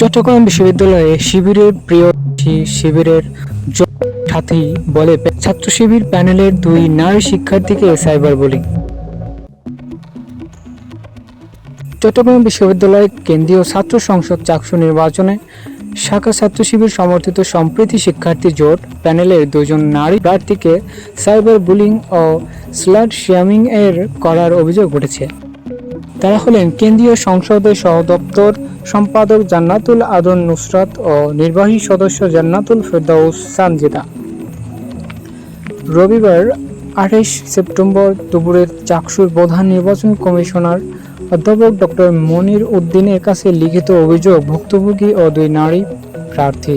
চট্টগ্রাম বিশ্ববিদ্যালয়ে শিবিরের প্রিয় শিবিরের সাথী বলে ছাত্র শিবির প্যানেলের দুই নারী শিক্ষার্থীকে সাইবার বুলিং। চট্টগ্রাম বিশ্ববিদ্যালয় কেন্দ্রীয় ছাত্র সংসদ চাকসু নির্বাচনে শাখা ছাত্র শিবির সমর্থিত সম্প্রীতি শিক্ষার্থী জোট প্যানেলের দুজন নারী প্রার্থীকে সাইবার বুলিং ও স্লাট শ্যামিং এর করার অভিযোগ উঠেছে। তারা হলেন কেন্দ্রীয় সংসদের সহদপ্তর সম্পাদক জান্নাতুল আদন নুসরাত ও নির্বাহী সদস্য জান্নাতুল ফেরদাউস সানজিদা। রবিবার আঠাইশ সেপ্টেম্বর দুপুরের চাকসুর প্রধান নির্বাচন কমিশনার অধ্যাপক ডক্টর মনির উদ্দিনের কাছে লিখিত অভিযোগ ভুক্তভোগী ও দুই নারী প্রার্থী।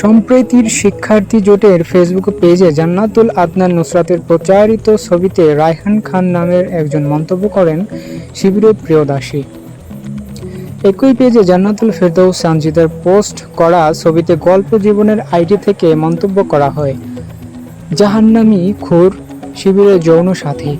সম্প্রীতির শিক্ষার্থী জোটের ফেসবুক পেজে জান্নাতুল আদনান নুসরাতের প্রচারিত ছবিতে রায়হান খান নামের একজন মন্তব্য করেন শিবিরের প্রিয় দাসী। একই পেজে জান্নাতুল ফেরদৌস সানজিদার পোস্ট করা ছবিতে গল্প জীবনের আইডি থেকে মন্তব্য করা হয়। জাহান্নামি খুর, শিবিরের যৌন সাথী।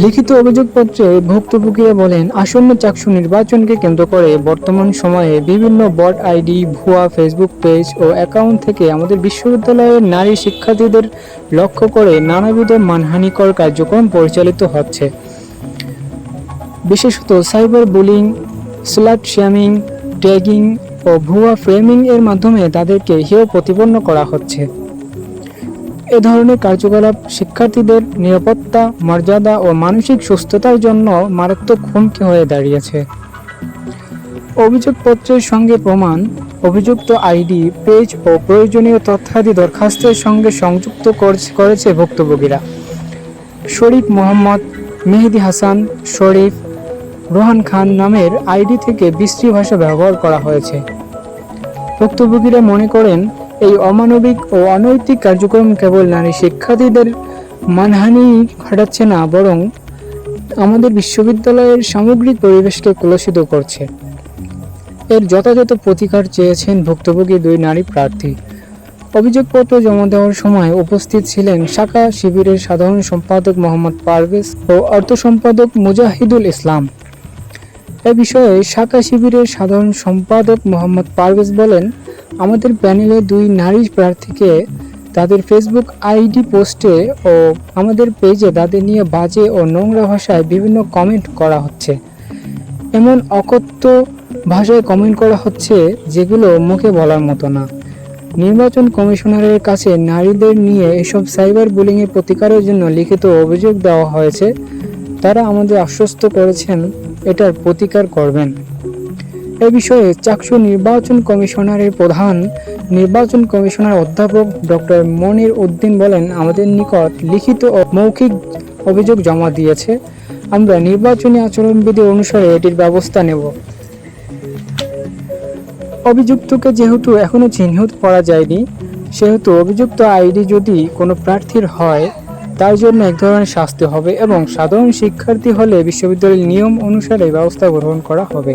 লিখিত অভিযোগপত্রে ভুক্তভোগীরা বলেন, আসন্ন চাকসু নির্বাচনকে কেন্দ্র করে বর্তমান সময়ে বিভিন্ন বট আইডি ভুয়া ফেসবুক পেজ ও অ্যাকাউন্ট থেকে আমাদের বিশ্ববিদ্যালয়ের নারী শিক্ষার্থীদের লক্ষ্য করে নানাবিধ মানহানিকর কার্যক্রম পরিচালিত হচ্ছে। বিশেষত cyber bullying slut shaming tagging ও ভুয়া ফ্রেমিং এর মাধ্যমে তাদেরকে হেয় প্রতিপন্ন করা হচ্ছে। এ ধরনের কার্যকলাপ শিক্ষার্থীদের নিরাপত্তা, মর্যাদা ও মানসিক সুস্থতার জন্য মারাত্মক হুমকি হয়ে দাঁড়িয়েছে। অভিযোগপত্রের সঙ্গে প্রমাণ, অভিযুক্ত আইডি, পেজ ও প্রয়োজনীয় তথ্যাদি দরখাস্তের সঙ্গে সংযুক্ত করছে- ভুক্তভোগীরা। শরীফ মোহাম্মদ, মেহেদি হাসান, শরীফ রোহান খান নামের আইডি থেকে বিশ্রী ভাষা ব্যবহার করা হয়েছে। ভুক্তভোগীরা মনে করেন এই অমানবিক ও অনৈতিক কার্যক্রম কেবল নারী শিক্ষার্থীদের মানহানি ঘটাচ্ছে না, বরং আমাদের বিশ্ববিদ্যালয়ের সামগ্রিক পরিবেশকে কলুষিত করছে। এর যথাযথ প্রতিকার চেয়েছেন ভুক্তভোগী দুই নারী প্রার্থী। অভিযোগপত্র জমা দেওয়ার সময় উপস্থিত ছিলেন শাখা শিবিরের সাধারণ সম্পাদক মোহাম্মদ পারভেজ ও অর্থ সম্পাদক মুজাহিদুল ইসলাম। এ বিষয়ে শাখা শিবিরের সাধারণ সম্পাদক মোহাম্মদ পারভেজ বলেন আমাদের প্যানেলে দুই নারী প্রার্থীকে তাদের ফেসবুক আইডি পোস্টে ও আমাদের পেজে তাদের নিয়ে বাজে ও নোংরা ভাষায় বিভিন্ন কমেন্ট করা হচ্ছে। এমন অকথ্য ভাষায় কমেন্ট করা হচ্ছে যেগুলো মুখে বলার মতো না। নির্বাচন কমিশনারের কাছে নারীদের নিয়ে এসব সাইবার বুলিংয়ের প্রতিকারের জন্য লিখিত অভিযোগ দেওয়া হয়েছে। তারা আমাদের আশ্বস্ত করেছেন, এটার প্রতিকার করবেন। এ বিষয়ে চাকসু নির্বাচন কমিশনারের প্রধান নির্বাচন কমিশনার অধ্যাপক ডক্টর মনির উদ্দিন বলেন, আমাদের নিকট লিখিত ও মৌখিক অভিযোগ জমা দিয়েছে। আমরা নির্বাচনী আচরণবিধি অনুসারে এটির ব্যবস্থা নেব। অভিযুক্তকে যেহেতু এখনও চিহ্নিত করা যায়নি, সেহেতু অভিযুক্ত আইডি যদি কোনো প্রার্থীর হয়, তার জন্য এক ধরনের শাস্তি হবে এবং সাধারণ শিক্ষার্থী হলে বিশ্ববিদ্যালয়ের নিয়ম অনুসারে ব্যবস্থা গ্রহণ করা হবে।